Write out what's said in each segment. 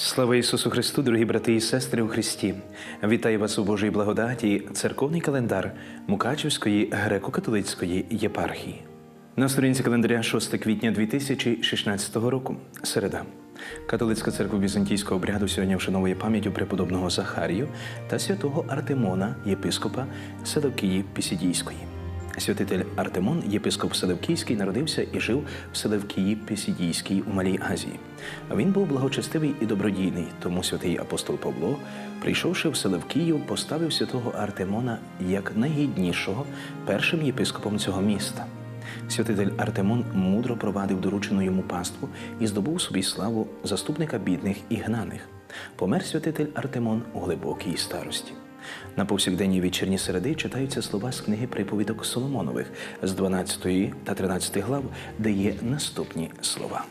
Слава Ісусу Христу, дорогі брати і сестри у Христі! Вітаю вас у Божій благодаті, церковний календар Мукачівської греко-католицької єпархії. На сторінці календаря 6 квітня 2016 року, середа. Католицька церква візантійського обряду сьогодні вшановує пам'яттю преподобного Захарію та святого Артемона, єпископа Селевкії Пісідійської. Святитель Артемон, єпископ Селевкійський, народився і жив в Селевкії Пісідійській у Малій Азії. Він був благочестивий і добродійний, тому святий апостол Павло, прийшовши в Селевкію, поставив святого Артемона як найгіднішого першим єпископом цього міста. Святитель Артемон мудро провадив доручену йому паству і здобув собі славу заступника бідних і гнаних. Помер святитель Артемон у глибокій старості. На повсякденній вечірні середи читаються слова з книги приповідок Соломонових з 12 та 13 глав, де є наступні слова.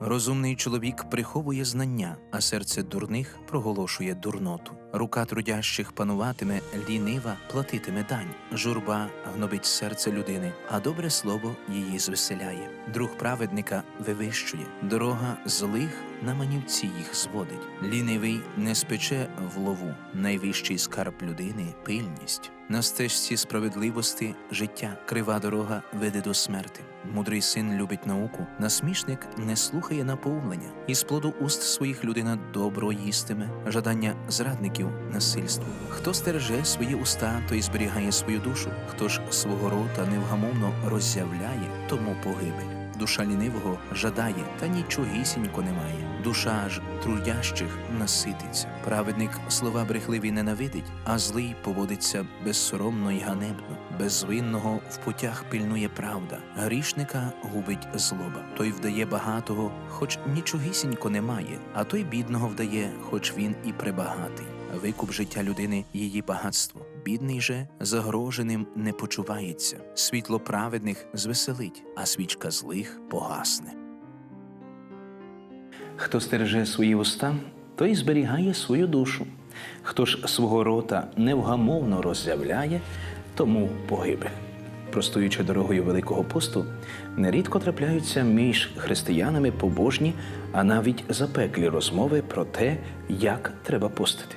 Розумний чоловік приховує знання, а серце дурних проголошує дурноту. Рука трудящих пануватиме, лінива платитиме дань. Журба гнобить серце людини, а добре слово її звеселяє. Друг праведника вивищує, дорога злих на манівці їх зводить. Лінивий не спече в лову. Найвищий скарб людини пильність. На стежці справедливості життя, крива дорога веде до смерти. Мудрий син любить науку, насмішник не слухає наповнення, із плоду уст своїх людина добро їстиме, жадання зрадників насильство. Хто стереже свої уста, той зберігає свою душу. Хто ж свого рота невгамовно роззявляє, тому погибель. Душа лінивого жадає, та нічогісінько немає. Душа ж трудящих насититься. Праведник слова брехливі ненавидить, а злий поводиться безсоромно й ганебно. Безвинного в путях пильнує правда, грішника губить злоба. Той вдає багатого, хоч нічогісінько немає, а той бідного вдає, хоч він і пребагатий. Викуп життя людини її багатство. Бідний же загроженим не почувається. Світло праведних звеселить, а свічка злих погасне. Хто стереже свої уста, той зберігає свою душу. Хто ж свого рота невгамовно роззявляє, тому погибель. Простуючи дорогою Великого посту, нерідко трапляються між християнами побожні, а навіть запеклі розмови про те, як треба постити.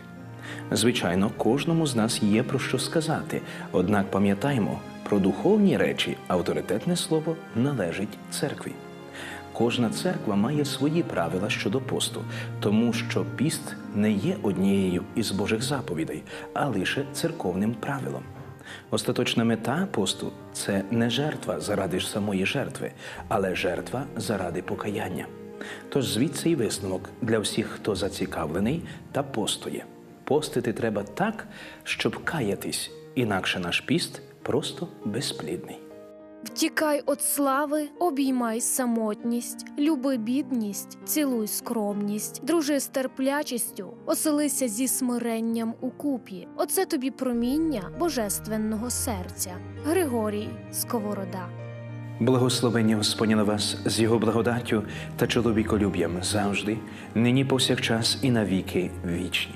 Звичайно, кожному з нас є про що сказати, однак пам'ятаймо, про духовні речі авторитетне слово належить церкві. Кожна церква має свої правила щодо посту, тому що піст не є однією із Божих заповідей, а лише церковним правилом. Остаточна мета посту це не жертва заради самої жертви, але жертва заради покаяння. Тож звідси й висновок для всіх, хто зацікавлений та постує. Постити треба так, щоб каятись, інакше наш піст просто безплідний. Втікай от слави, обіймай самотність, люби бідність, цілуй скромність, дружи з терплячістю, оселися зі смиренням у купі. Оце тобі проміння божественного серця. Григорій Сковорода. Благословення Господня на вас з його благодаттю та чоловіколюб'ям завжди, нині повсякчас і навіки вічні.